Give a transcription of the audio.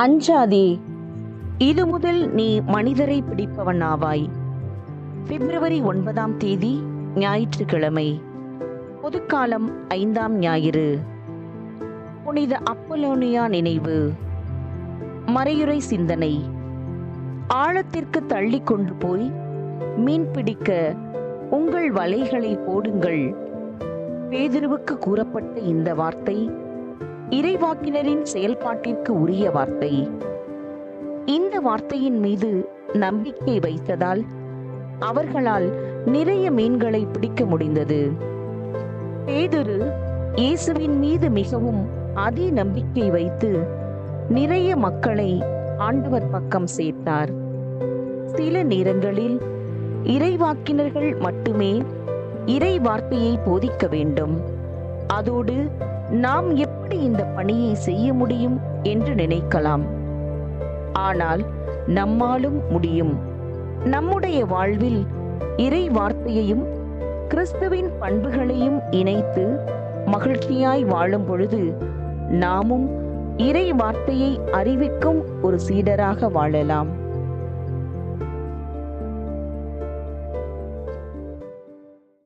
அஞ்சாதே இது முதல் நீ மனிதரை பிடிப்பவனாவாய். பிப்ரவரி ஒன்பதாம் தேதி ஞாயிற்றுக்கிழமை பொதுக்காலம் ஐந்தாம் ஞாயிறு. புனித அப்பலோனியா நினைவு. மறையுறை சிந்தனை. ஆழத்திற்கு தள்ளி கொண்டு போய் மீன் பிடிக்க உங்கள் வலைகளை போடுங்கள். பேதிருவுக்கு கூறப்பட்ட இந்த வார்த்தை இறைவாக்கினரின் செயல்பாட்டிற்கு உரிய வார்த்தை. இந்த வார்த்தையின் மீது நம்பிக்கை வைத்ததால் அவர்களால் நிறைய மீன்களை பிடிக்க முடிந்தது. பேதுரு இயேசுவின் மீது மிகவும் அதி நம்பிக்கை வைத்து நிறைய மக்களை ஆண்டவர் பக்கம் சேர்த்தார். சில நேரங்களில் இறைவாக்கினர்கள் மட்டுமே இறை வார்த்தையை போதிக்க வேண்டும். அதோடு நாம் இந்த பணியை செய்ய முடியும் என்று நினைக்கலாம். ஆனால் நம்மாலும் முடியும். நம்முடைய வாழ்வில் இறை வார்த்தையையும் கிறிஸ்துவின் பண்புகளையும் இணைத்து மகிழ்ச்சியாய் வாழும் பொழுது நாமும் இறை வார்த்தையை அறிவிக்கும் ஒரு சீடராக வாழலாம்.